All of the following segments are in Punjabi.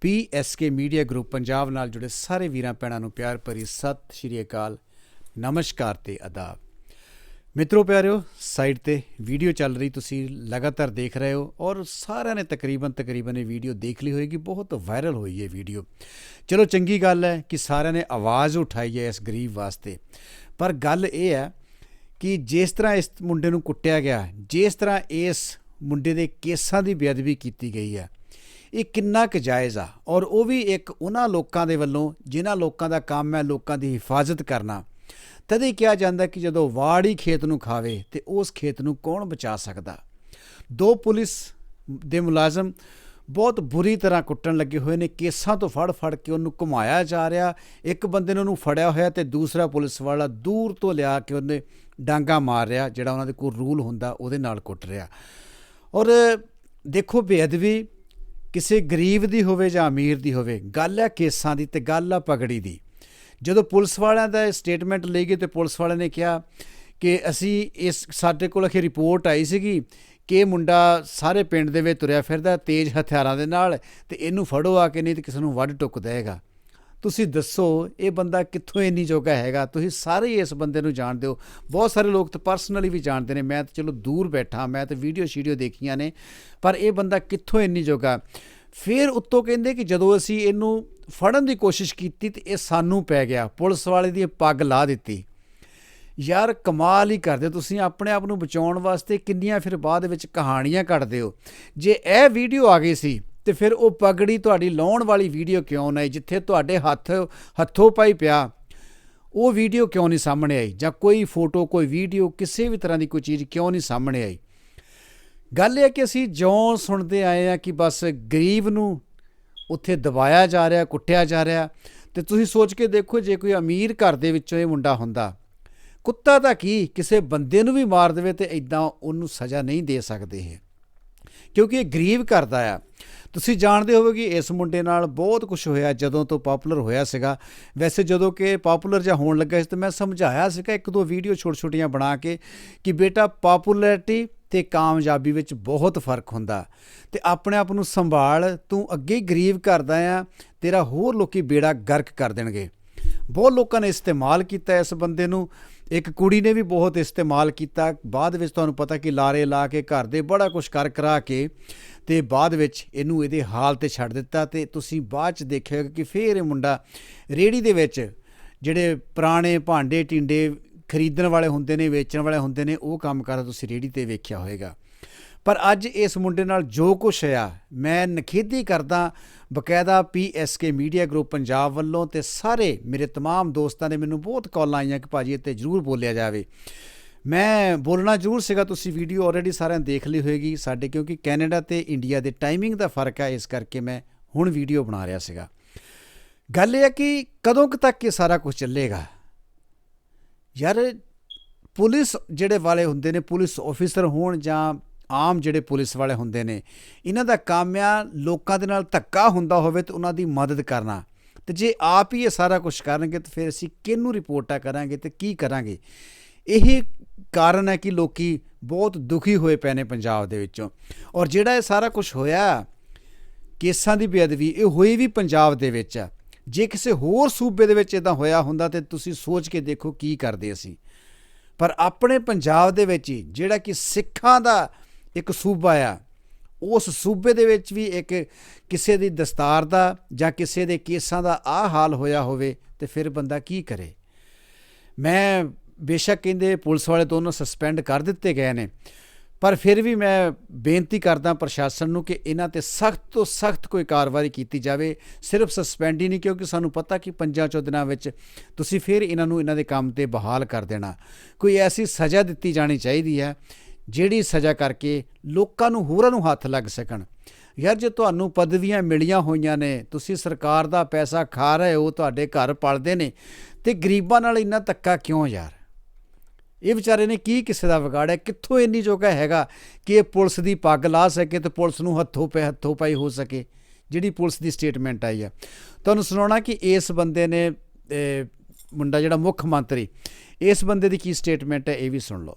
ਪੀਐਸਕੇ ਮੀਡੀਆ ਗਰੁੱਪ ਪੰਜਾਬ ਨਾਲ ਜੁੜੇ ਸਾਰੇ ਵੀਰਾਂ ਭੈਣਾਂ ਨੂੰ ਪਿਆਰ ਭਰੀ ਸਤਿ ਸ਼੍ਰੀ ਅਕਾਲ, ਨਮਸਕਾਰ ਤੇ ਆਦਾਬ। ਮਿੱਤਰੋ ਪਿਆਰਿਓ ਸਾਈਡ ਤੇ ਵੀਡੀਓ ਚੱਲ ਰਹੀ, ਤੁਸੀਂ ਲਗਾਤਾਰ ਦੇਖ ਰਹੇ ਹੋ ਔਰ ਸਾਰਿਆਂ ਨੇ ਤਕਰੀਬਨ ਤਕਰੀਬਨ ਇਹ ਵੀਡੀਓ ਦੇਖ ਲਈ ਹੋਏਗੀ, ਬਹੁਤ ਵਾਇਰਲ ਹੋਈ ਹੈ ਵੀਡੀਓ। ਚਲੋ ਚੰਗੀ ਗੱਲ ਹੈ ਕਿ ਸਾਰਿਆਂ ਨੇ ਆਵਾਜ਼ ਉਠਾਈ ਹੈ ਇਸ ਗਰੀਬ ਵਾਸਤੇ। ਪਰ ਗੱਲ ਇਹ ਹੈ ਕਿ ਜਿਸ ਤਰ੍ਹਾਂ ਇਸ ਮੁੰਡੇ ਨੂੰ ਕੁੱਟਿਆ ਗਿਆ, ਜਿਸ ਤਰ੍ਹਾਂ ਇਸ ਮੁੰਡੇ ਦੇ ਕੇਸਾਂ ਦੀ ਬੇਅਦਬੀ ਕੀਤੀ ਗਈ ਹੈ ਇਹ ਕਿੰਨਾ ਕੁ ਜਾਇਜ਼ ਆ? ਔਰ ਉਹ ਵੀ ਇੱਕ ਉਹਨਾਂ ਲੋਕਾਂ ਦੇ ਵੱਲੋਂ, ਜਿਨ੍ਹਾਂ ਲੋਕਾਂ ਦਾ ਕੰਮ ਹੈ, ਲੋਕਾਂ ਦੀ ਹਿਫਾਜ਼ਤ ਕਰਨਾ। ਤਦੇ ਕਿਹਾ ਜਾਂਦਾ ਕਿ ਜਦੋਂ ਵਾੜ ਹੀ ਖੇਤ ਨੂੰ ਖਾਵੇ, ਤੇ ਉਸ ਖੇਤ ਨੂੰ ਕੌਣ ਬਚਾ ਸਕਦਾ? ਦੋ ਪੁਲਿਸ ਦੇ ਮੁਲਾਜ਼ਮ ਬਹੁਤ ਬੁਰੀ ਤਰ੍ਹਾਂ ਕੁੱਟਣ ਲੱਗੇ ਹੋਏ ਨੇ, ਕੇਸਾਂ ਤੋਂ ਫੜ ਫੜ ਕੇ ਉਹਨੂੰ ਘੁਮਾਇਆ ਜਾ ਰਿਹਾ। ਇੱਕ ਬੰਦੇ ਨੇ ਉਹਨੂੰ ਫੜਿਆ ਹੋਇਆ ਤੇ ਦੂਸਰਾ ਪੁਲਿਸ ਵਾਲਾ ਦੂਰ ਤੋਂ ਲਿਆ ਕੇ ਉਹਨੇ ਡਾਂਗਾ ਮਾਰ ਰਿਹਾ, ਜਿਹੜਾ ਉਹਨਾਂ ਦੇ ਕੋਲ ਰੂਲ ਹੁੰਦਾ, ਉਹਦੇ ਨਾਲ ਕੁੱਟ ਰਿਹਾ। ਔਰ ਦੇਖੋ, ਬੇਅਦਬੀ ਕਿਸੇ ਗਰੀਬ ਦੀ ਹੋਵੇ ਜਾਂ ਅਮੀਰ ਦੀ ਹੋਵੇ, ਗੱਲ ਹੈ ਕੇਸਾਂ ਦੀ ਤੇ ਗੱਲ ਆ ਪਗੜੀ ਦੀ। ਜਦੋਂ ਪੁਲਿਸ ਵਾਲਿਆਂ ਦਾ ਸਟੇਟਮੈਂਟ ਲਈ ਗਈ ਤੇ ਪੁਲਿਸ ਵਾਲਿਆਂ ਨੇ ਕਿਹਾ ਕਿ ਅਸੀਂ ਇਸ, ਸਾਡੇ ਕੋਲ ਅਖੇ ਰਿਪੋਰਟ ਆਈ ਸੀਗੀ ਕਿ ਇਹ ਮੁੰਡਾ ਸਾਰੇ ਪਿੰਡ ਦੇ ਵਿੱਚ ਤੁਰਿਆ ਫਿਰਦਾ, ਤੇਜ਼ ਹਥਿਆਰਾਂ ਦੇ ਨਾਲ ਤੇ ਇਹਨੂੰ ਫੜੋ ਆ ਕੇ, ਨਹੀਂ ਤੇ ਕਿਸੇ ਨੂੰ ਵੱਢ ਟੁੱਕ ਦੇਗਾ ਤੁਸੀਂ ਦੱਸੋ, ਇਹ ਬੰਦਾ ਕਿੱਥੋਂ ਇੰਨੀ ਜੋਗਾ ਹੈਗਾ? ਤੁਸੀਂ ਸਾਰੇ ਇਸ ਬੰਦੇ ਨੂੰ ਜਾਣਦੇ ਹੋ। ਬਹੁਤ ਸਾਰੇ ਲੋਕ ਤਾਂ ਪਰਸਨਲੀ ਵੀ ਜਾਣਦੇ ਨੇ। ਮੈਂ ਤਾਂ ਚਲੋ ਦੂਰ ਬੈਠਾ, ਮੈਂ ਤਾਂ ਵੀਡੀਓ ਸ਼ੀਡੀਓ ਦੇਖੀਆਂ ਨੇ, ਪਰ ਇਹ ਬੰਦਾ ਕਿੱਥੋਂ ਇੰਨੀ ਜੋਗਾ? ਫਿਰ ਉੱਤੋਂ ਕਹਿੰਦੇ ਕਿ ਜਦੋਂ ਅਸੀਂ ਇਹਨੂੰ ਫੜਨ ਦੀ ਕੋਸ਼ਿਸ਼ ਕੀਤੀ ਤੇ ਇਹ ਸਾਨੂੰ ਪੈ ਗਿਆ। ਪੁਲਿਸ ਵਾਲੇ ਦੀ ਪੱਗ ਲਾ ਦਿੱਤੀ। ਯਾਰ, ਕਮਾਲ ਹੀ ਕਰਦੇ ਤੁਸੀਂ। ਆਪਣੇ ਆਪ ਨੂੰ ਬਚਾਉਣ ਵਾਸਤੇ ਕਿੰਨੀਆਂ ਫਿਰ ਬਾਅਦ ਵਿੱਚ ਕਹਾਣੀਆਂ ਕੱਢਦੇ ਹੋ। ਜੇ ਇਹ ਵੀਡੀਓ ਆ ਗਈ ਸੀ ਤੇ ਫਿਰ ਉਹ ਪਗੜੀ ਤੁਹਾਡੀ ਲਾਉਣ ਵਾਲੀ ਵੀਡੀਓ ਕਿਉਂ ਨਹੀਂ ਜਿੱਥੇ ਤੁਹਾਡੇ ਹੱਥ, ਹੱਥੋਂ ਪਾਈ ਪਿਆ? ਉਹ ਵੀਡੀਓ ਕਿਉਂ ਨਹੀਂ ਸਾਹਮਣੇ ਆਈ? ਜਾਂ ਕੋਈ ਫੋਟੋ, ਕੋਈ ਵੀਡੀਓ, ਕਿਸੇ ਵੀ ਤਰ੍ਹਾਂ ਦੀ ਕੋਈ ਚੀਜ਼ ਕਿਉਂ ਨਹੀਂ ਸਾਹਮਣੇ ਆਈ? ਗੱਲ ਇਹ ਹੈ ਕਿ ਅਸੀਂ ਜਿਉਂ ਸੁਣਦੇ ਆਏ ਆ ਕਿ ਬਸ ਗਰੀਬ ਨੂੰ ਉੱਥੇ ਦਬਾਇਆ ਜਾ ਰਿਹਾ, ਕੁੱਟਿਆ ਜਾ ਰਿਹਾ। ਤੇ ਤੁਸੀਂ ਸੋਚ ਕੇ ਦੇਖੋ, ਜੇ ਕੋਈ ਅਮੀਰ ਘਰ ਦੇ ਵਿੱਚੋਂ ਇਹ ਮੁੰਡਾ ਹੁੰਦਾ, ਕੁੱਤਾ ਤਾਂ ਕੀ? ਕਿਸੇ ਬੰਦੇ ਨੂੰ ਵੀ ਮਾਰ ਦੇਵੇ ਤੇ ਇਦਾਂ ਉਹਨੂੰ ਸਜ਼ਾ ਨਹੀਂ ਦੇ ਸਕਦੇ ਇਹ। ਕਿਉਂਕਿ ਇਹ ਗਰੀਬ ਕਰਦਾ ਆ। ਤੁਸੀਂ ਜਾਣਦੇ ਹੋਵੋਗੇ ਕਿ ਇਸ ਮੁੰਡੇ ਨਾਲ ਬਹੁਤ ਕੁਝ ਹੋਇਆ ਜਦੋਂ ਤੋਂ ਪਪੂਲਰ ਹੋਇਆ ਸੀਗਾ। ਵੈਸੇ ਜਦੋਂ ਕਿ ਪਪੂਲਰ ਜਾਂ ਹੋਣ ਲੱਗਾ ਸੀ ਤਾਂ ਮੈਂ ਸਮਝਾਇਆ ਸੀਗਾ, ਇੱਕ ਦੋ ਵੀਡੀਓ ਛੋਟ ਛੋਟੀਆਂ ਬਣਾ ਕੇ ਕਿ ਬੇਟਾ ਪਪੂਲੈਰਿਟੀ ਤੇ ਕਾਮਯਾਬੀ ਵਿੱਚ ਬਹੁਤ ਫ਼ਰਕ ਹੁੰਦਾ। ਤੇ ਆਪਣੇ ਆਪ ਨੂੰ ਸੰਭਾਲ, ਤੂੰ ਅੱਗੇ ਹੀ ਗਰੀਬ ਕਰਦਾ ਆ, ਤੇਰਾ ਹੋਰ ਲੋਕੀ ਬੇੜਾ ਗਰਕ ਕਰ ਦੇਣਗੇ। ਬਹੁਤ ਲੋਕਾਂ ਨੇ ਇਸਤੇਮਾਲ ਕੀਤਾ ਇਸ ਬੰਦੇ ਨੂੰ। ਇੱਕ ਕੁੜੀ ਨੇ ਵੀ ਬਹੁਤ ਇਸਤੇਮਾਲ ਕੀਤਾ। ਬਾਅਦ ਵਿੱਚ ਤੁਹਾਨੂੰ ਪਤਾ ਕਿ ਲਾਰੇ ਲਾ ਕੇ ਘਰ ਦੇ ਬੜਾ ਕੁਝ ਕਰ ਕਰਾ ਕੇ ਤੇ ਬਾਅਦ ਵਿੱਚ ਇਹਨੂੰ ਇਹਦੇ ਹਾਲ ਤੇ ਛੱਡ ਦਿੱਤਾ ਤੇ ਤੁਸੀਂ ਬਾਅਦ ਚ ਦੇਖਿਆ ਕਿ ਫੇਰ ਇਹ ਮੁੰਡਾ ਰੇੜੀ ਦੇ ਵਿੱਚ ਜਿਹੜੇ ਪੁਰਾਣੇ ਭਾਂਡੇ ਟਿੰਡੇ ਖਰੀਦਣ ਵਾਲੇ ਹੁੰਦੇ ਨੇ, ਵੇਚਣ ਵਾਲੇ ਹੁੰਦੇ ਨੇ, ਉਹ ਕੰਮ ਕਰਦਾ ਤੁਸੀਂ ਰੇੜੀ ਤੇ ਵੇਖਿਆ ਹੋਵੇਗਾ ਪਰ ਅੱਜ ਇਸ ਮੁੰਡੇ ਨਾਲ ਜੋ ਕੁਝ ਹੋਇਆ ਮੈਂ ਨਖੇਦੀ ਕਰਦਾ ਬਕਾਇਦਾ ਪੀਐਸਕੇ ਮੀਡੀਆ ਗਰੁੱਪ ਪੰਜਾਬ ਵੱਲੋਂ ਤੇ ਸਾਰੇ ਮੇਰੇ तमाम ਦੋਸਤਾਂ ਨੇ ਮੈਨੂੰ ਬਹੁਤ ਕਾਲਾਂ ਆਈਆਂ ਕਿ ਭਾਜੀ ਇੱਥੇ ਜ਼ਰੂਰ ਬੋਲਿਆ ਜਾਵੇ ਮੈਂ ਬੋਲਣਾ ਜ਼ਰੂਰ ਸੀਗਾ ਤੁਸੀਂ ਵੀਡੀਓ ਆਲਰੇਡੀ ਸਾਰਿਆਂ ਨੇ ਦੇਖ ਲਈ ਹੋਏਗੀ ਸਾਡੇ ਕਿਉਂਕਿ ਕੈਨੇਡਾ ਤੇ ਇੰਡੀਆ ਦੇ ਟਾਈਮਿੰਗ ਦਾ ਫਰਕ ਹੈ ਇਸ ਕਰਕੇ ਮੈਂ ਹੁਣ ਵੀਡੀਓ ਬਣਾ ਰਿਹਾ ਸੀਗਾ ਗੱਲ ਇਹ ਹੈ ਕਿ ਕਦੋਂ ਕੁ ਤੱਕ ਇਹ ਸਾਰਾ ਕੁਝ ਚੱਲੇਗਾ ਯਾਰ ਪੁਲਿਸ ਜਿਹੜੇ ਵਾਲੇ ਹੁੰਦੇ ਨੇ ਪੁਲਿਸ ਆਫੀਸਰ ਹੋਣ ਜਾਂ ਆਮ ਜਿਹੜੇ ਪੁਲਿਸ ਵਾਲੇ ਹੁੰਦੇ ਨੇ, ਇਹਨਾਂ ਦਾ ਕੰਮ ਆ ਲੋਕਾਂ ਦੇ ਨਾਲ ਧੱਕਾ ਹੁੰਦਾ ਹੋਵੇ ਤੇ ਉਹਨਾਂ ਦੀ ਮਦਦ ਕਰਨਾ। ਤੇ ਜੇ ਆਪ ਹੀ ਇਹ ਸਾਰਾ ਕੁਝ ਕਰਨਗੇ ਤਾਂ ਫਿਰ ਅਸੀਂ ਕਿਹਨੂੰ ਰਿਪੋਰਟਾਂ ਕਰਾਂਗੇ ਤੇ ਕੀ ਕਰਾਂਗੇ? ਇਹ ਕਾਰਨ ਹੈ ਕਿ ਲੋਕੀ ਬਹੁਤ ਦੁਖੀ ਹੋਏ ਪਏ ਨੇ ਪੰਜਾਬ ਦੇ ਵਿੱਚੋਂ। ਔਰ ਜਿਹੜਾ ਇਹ ਸਾਰਾ ਕੁਝ ਹੋਇਆ, ਕੇਸਾਂ ਦੀ ਬੇਅਦਬੀ, ਇਹ ਹੋਈ ਵੀ ਪੰਜਾਬ ਦੇ ਵਿੱਚ। ਆ ਜੇ ਕਿਸੇ ਹੋਰ ਸੂਬੇ ਦੇ ਵਿੱਚ ਇਦਾਂ ਹੋਇਆ ਹੁੰਦਾ ਤੇ ਤੁਸੀਂ ਸੋਚ ਕੇ ਦੇਖੋ ਕੀ ਕਰਦੇ ਅਸੀਂ। ਪਰ ਆਪਣੇ ਪੰਜਾਬ ਦੇ ਵਿੱਚ ਹੀ ਜਿਹੜਾ ਕਿ ਸਿੱਖਾਂ ਦਾ ਇੱਕ ਸੂਬਾ ਆ। ਉਸ ਸੂਬੇ ਦੇ ਵਿੱਚ ਵੀ ਇੱਕ ਕਿਸੇ ਦੀ ਦਸਤਾਰ ਦਾ ਜਾਂ ਕਿਸੇ ਦੇ ਕੇਸਾਂ ਦਾ ਆ ਹਾਲ ਹੋਇਆ ਹੋਵੇ ਤੇ ਫਿਰ ਬੰਦਾ ਕੀ ਕਰੇ। ਮੈਂ ਬੇਸ਼ੱਕ ਕਹਿੰਦੇ ਪੁਲਿਸ ਵਾਲੇ ਦੋਨੋਂ ਸਸਪੈਂਡ ਕਰ ਦਿੱਤੇ ਗਏ ਨੇ। ਪਰ ਫਿਰ ਵੀ ਮੈਂ ਬੇਨਤੀ ਕਰਦਾ ਪ੍ਰਸ਼ਾਸਨ ਨੂੰ ਕਿ ਇਹਨਾਂ ਤੇ ਸਖਤ ਤੋਂ ਸਖਤ ਕੋਈ ਕਾਰਵਾਈ ਕੀਤੀ ਜਾਵੇ। ਸਿਰਫ ਸਸਪੈਂਡ ਹੀ ਨਹੀਂ, ਕਿਉਂਕਿ ਸਾਨੂੰ ਪਤਾ ਕਿ ਪੰਜਾਂ ਚੋਂ ਦਿਨਾਂ ਵਿੱਚ ਤੁਸੀਂ ਫਿਰ ਇਹਨਾਂ ਨੂੰ ਇਹਨਾਂ ਦੇ ਕੰਮ ਤੇ ਬਹਾਲ ਕਰ ਦੇਣਾ। ਕੋਈ ਐਸੀ ਸਜ਼ਾ ਦਿੱਤੀ ਜਾਣੀ ਚਾਹੀਦੀ ਹੈ ਜਿਹੜੀ ਸਜ਼ਾ ਕਰਕੇ ਲੋਕਾਂ ਨੂੰ ਹੋਰਾਂ ਨੂੰ ਹੱਥ ਲੱਗ ਸਕਣ। ਯਾਰ ਜੇ ਤੁਹਾਨੂੰ ਪਦਵੀਆਂ ਮਿਲੀਆਂ ਹੋਈਆਂ ਨੇ, ਤੁਸੀਂ ਸਰਕਾਰ ਦਾ ਪੈਸਾ ਖਾ ਰਹੇ ਹੋ, ਤੁਹਾਡੇ ਘਰ ਪਲਦੇ ਨੇ, ਤੇ ਗਰੀਬਾਂ ਨਾਲ ਇੰਨਾ ਧੱਕਾ ਕਿਉਂ ਯਾਰ? ਇਹ ਵਿਚਾਰੇ ਨੇ ਕੀ ਕਿਸੇ ਦਾ ਵਿਗਾੜਿਆ? ਕਿੱਥੋਂ ਇੰਨੀ ਜੋਗਾ ਹੈਗਾ ਕਿ ਇਹ ਪੁਲਿਸ ਦੀ ਪੱਗ ਲਾ ਸਕੇ ਤੇ ਪੁਲਿਸ ਨੂੰ ਹੱਥੋਂ ਪੈ, ਹੱਥੋਂ ਪਾਈ ਹੋ ਸਕੇ? ਜਿਹੜੀ ਪੁਲਿਸ ਦੀ ਸਟੇਟਮੈਂਟ ਆਈ ਆ। ਤੁਹਾਨੂੰ ਸੁਣਾਉਣਾ ਕਿ ਇਸ ਬੰਦੇ ਨੇ ਮੁੰਡਾ ਜਿਹੜਾ ਮੁੱਖ ਮੰਤਰੀ, ਇਸ ਬੰਦੇ ਦੀ ਕੀ ਸਟੇਟਮੈਂਟ ਹੈ, ਇਹ ਵੀ ਸੁਣ ਲਓ।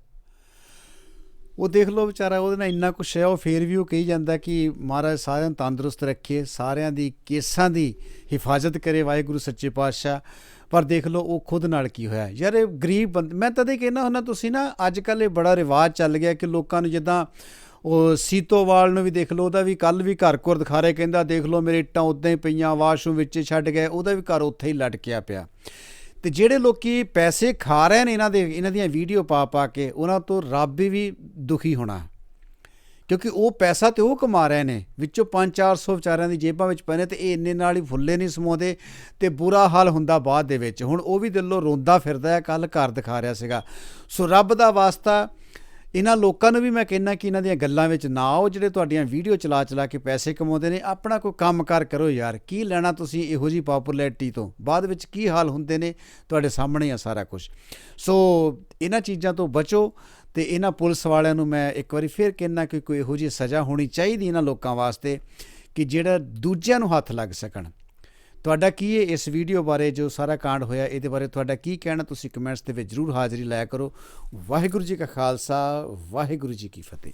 ਉਹ ਦੇਖ ਲਓ ਵਿਚਾਰਾ, ਉਹਦੇ ਨਾਲ ਇੰਨਾ ਕੁਛ ਹੈ, ਉਹ ਫੇਰ ਵੀ ਉਹ ਕਹੀ ਜਾਂਦਾ ਕਿ ਮਹਾਰਾਜ ਸਾਰਿਆਂ ਨੂੰ ਤੰਦਰੁਸਤ ਰੱਖੇ, ਸਾਰਿਆਂ ਦੀ ਕੇਸਾਂ ਦੀ ਹਿਫਾਜ਼ਤ ਕਰੇ ਵਾਹਿਗੁਰੂ ਸੱਚੇ ਪਾਤਸ਼ਾਹ। ਪਰ ਦੇਖ ਲਓ ਉਹ ਖੁਦ ਨਾਲ ਕੀ ਹੋਇਆ। ਯਾਰ ਇਹ ਗਰੀਬ ਬੰਦ, ਮੈਂ ਤਦੇ ਕਹਿਣਾ ਹੁੰਦਾ, ਤੁਸੀਂ ਨਾ ਅੱਜ ਕੱਲ ਇਹ ਬੜਾ ਰਿਵਾਜ ਚੱਲ ਗਿਆ ਕਿ ਲੋਕਾਂ ਨੂੰ ਜਿੱਦਾਂ ਉਹ ਸੀਤੋਵਾਲ ਨੂੰ ਵੀ ਦੇਖ ਲਓ, ਉਹਦਾ ਵੀ ਕੱਲ ਵੀ ਘਰ ਘਰ ਦਿਖਾ ਰਹੇ, ਕਹਿੰਦਾ ਦੇਖ ਲਓ ਮੇਰੇ ਇੱਟਾਂ ਉਦਾਂ ਹੀ ਪਈਆਂ, ਵਾਸ਼ਰੂਮ ਵਿੱਚ ਛੱਡ ਗਏ, ਉਹਦਾ ਵੀ ਘਰ ਉੱਥੇ ਹੀ ਲਟਕਿਆ ਪਿਆ। ਤੇ ਜਿਹੜੇ ਲੋਕੀ ਪੈਸੇ ਖਾ ਰਹੇ ਨੇ ਇਹਨਾਂ ਦੇ, ਇਹਨਾਂ ਦੀਆਂ ਵੀਡੀਓ ਪਾ ਪਾ ਕੇ, ਉਹਨਾਂ ਤੋਂ ਰੱਬ ਵੀ ਦੁਖੀ ਹੋਣਾ ਕਿਉਂਕਿ ਉਹ ਪੈਸਾ ਤੇ ਉਹ ਕਮਾ ਰਹੇ ਨੇ, ਵਿੱਚੋਂ 5-400 ਵਿਚਾਰਿਆਂ ਦੀ ਜੇਬਾਂ ਵਿੱਚ ਪਏ ਨੇ ਤੇ ਇਹ ਇੰਨੇ ਨਾਲ ਹੀ ਫੁੱਲੇ ਨਹੀਂ ਸਮਾਉਂਦੇ ਤੇ ਬੁਰਾ ਹਾਲ ਹੁੰਦਾ ਬਾਅਦ ਦੇ ਵਿੱਚ। ਹੁਣ ਉਹ ਵੀ ਦਿਲੋਂ ਰੋਂਦਾ ਫਿਰਦਾ ਹੈ ਕੱਲ ਘਰ ਦਿਖਾ ਰਿਹਾ ਸੀਗਾ। ਸੋ ਰੱਬ ਦਾ ਵਾਸਤਾ ਇਹਨਾਂ ਲੋਕਾਂ ਨੂੰ ਵੀ ਮੈਂ ਕਹਿੰਨਾ ਕਿ ਇਹਨਾਂ ਦੀਆਂ ਗੱਲਾਂ ਵਿੱਚ ਨਾ ਆਓ, ਜਿਹੜੇ ਤੁਹਾਡੀਆਂ ਵੀਡੀਓ ਚਲਾ ਚਲਾ ਕੇ ਪੈਸੇ ਕਮਾਉਂਦੇ ਨੇ, ਆਪਣਾ ਕੋਈ ਕੰਮਕਾਰ ਕਰੋ ਯਾਰ। ਕੀ ਲੈਣਾ ਤੁਸੀਂ ਇਹੋ ਜੀ ਪਪੂਲੈਰਿਟੀ ਤੋਂ? ਬਾਅਦ ਵਿੱਚ ਕੀ ਹਾਲ ਹੁੰਦੇ ਨੇ ਤੁਹਾਡੇ ਸਾਹਮਣੇ ਆ ਸਾਰਾ ਕੁਝ ਸੋ ਇਹਨਾਂ ਚੀਜ਼ਾਂ ਤੋਂ ਬਚੋ ਤੇ ਇਹਨਾਂ ਪੁਲਿਸ ਵਾਲਿਆਂ ਨੂੰ ਮੈਂ ਇੱਕ ਵਾਰੀ ਫੇਰ ਕਹਿਣਾ ਕਿ ਕੋਈ ਇਹੋ ਜਿਹੀ ਸਜ਼ਾ ਹੋਣੀ ਚਾਹੀਦੀ ਇਹਨਾਂ ਲੋਕਾਂ ਵਾਸਤੇ ਕਿ ਜਿਹੜਾ ਦੂਜਿਆਂ ਨੂੰ ਹੱਥ ਲੱਗ ਸਕਣ। ਤੁਹਾਡਾ ਕੀ ਹੈ ਇਸ ਵੀਡੀਓ ਬਾਰੇ ਜੋ ਸਾਰਾ ਕਾਂਡ ਹੋਇਆ, ਇਹਦੇ ਬਾਰੇ ਤੁਹਾਡਾ ਕੀ ਕਹਿਣਾ, ਤੁਸੀਂ ਕਮੈਂਟਸ ਦੇ ਵਿੱਚ ਜਰੂਰ ਹਾਜ਼ਰੀ ਲਾਇਆ ਕਰੋ। ਵਾਹਿਗੁਰੂ ਜੀ ਕਾ ਖਾਲਸਾ, ਵਾਹਿਗੁਰੂ ਜੀ ਕੀ ਫਤਿਹ।